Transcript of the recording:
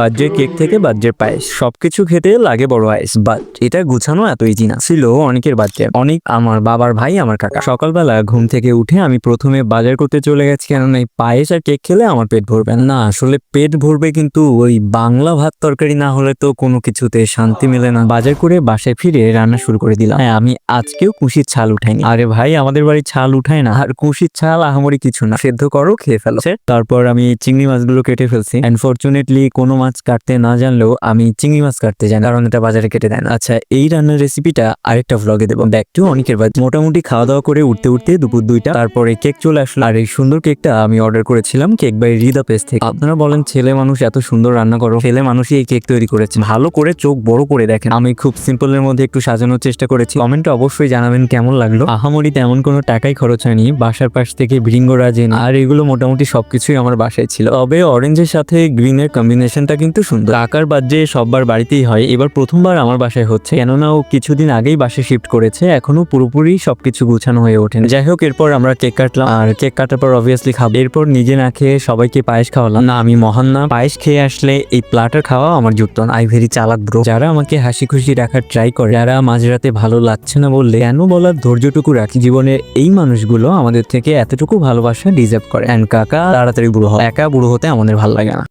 বাজ্যের cake থেকে বাজ্যের পায়েস। সবকিছু খেতে লাগে বড় আইস বাট এটা গুছানো এত ইজি না। ছিল অনেকের বাচ্চা অনেক আমার বাবার ভাই, আমার কাকা। সকালবেলা ঘুম থেকে উঠে আমি প্রথমে বাজার করতে চলে গেছি, কেননা এই পায়েস আর কেক খেলে আমার পেট ভরবে না। না, আসলে পেট ভরবে কিন্তু ওই বাংলা ভাত তরকারি না হলে তো কোনো কিছুতে শান্তি মেলে না। বাজার করে বাসায় ফিরে রান্না শুরু করে দিলাম। হ্যাঁ আমি আজকেও কুশির ছাল উঠাইনি। আরে ভাই, আমাদের বাড়ি ছাল উঠায় না। আর কুশির ছাল আহামরি কিছু না। সেদ্ধ করো, খেয়ে ফেলো। তারপর আমি চিংড়ি মাছগুলো কেটে ফেলছি। আনফরচুনেটলি কোনো মাছ কাটতে না জানলেও আমি চিংড়ি মাছ কাটতে জানি, কারণ এটা বাজারে কেটে দেন আচ্ছা এই রান্নার রেসিপিটা আরেকটা ভ্লগে দেবো। ব্যাক টু অনেকের বাদ মোটামুটি খাওয়া দাওয়া করে উঠতে উঠতে দুপুর দুইটা, তারপরে কেক চলে আসলো। আর এই সুন্দর কেকটা আমি অর্ডার করেছিলাম কেক বাই রিদা পেস থেকে। আপনারা বলেন, ছেলে মানুষ এত সুন্দর রান্না করো, ছেলে মানুষই এই কেক তৈরি করেছে। ভালো করে চোখ বড় করে দেখেন। আমি খুব সিম্পলের মধ্যে একটু সাজানোর চেষ্টা করেছি। কমেন্টে অবশ্যই জানাবেন কেমন লাগল। আহামরি তেমন কোনো টাকাই খরচ হয়নি। বাসার পাশ থেকে ভৃঙ্গরাজ এনে, আর এগুলো মোটামুটি সবকিছুই আমার বাসায় ছিল। তবে অরেঞ্জের সাথে গ্রিনের কম্বিনেশনটা কিন্তু সুন্দর। আকার বাজ্যে সববার বাড়িতেই হয়, এবার প্রথমবার আমার বাসায় হচ্ছে। কেননা ও কিছুদিন আগেই বাসায় শিফট করেছে এখনও পুরোপুরি সবকিছু গুছানো হয়ে ওঠেনি যাই হোক, এরপর আমরা কেক কাটলাম। আর কেক কাটার পর অবভিয়াসলি খাব। এরপর নিজে না খেয়ে সবাইকে পায়েস খাওয়ালাম। না, আমি মহান না। পায়েস খেয়ে আসলে এই প্লাটার খাওয়া আমার যুক্ত না। আই ভেরি চালাক ব্রো যারা আমাকে হাসি খুশি রাখার ট্রাই করে, যারা মাঝরাতে ভালো লাগছে না বললে, কেন বলার ধৈর্যটুকু রাখি? জীবনের এই মানুষগুলো আমাদের থেকে এতটুকু ভালোবাসা ডিজার্ভ করে। অ্যান্ড কাকা, তাড়াতাড়ি বুড়ো হয় একা বুড়ো হতে আমাদের ভালো লাগে না।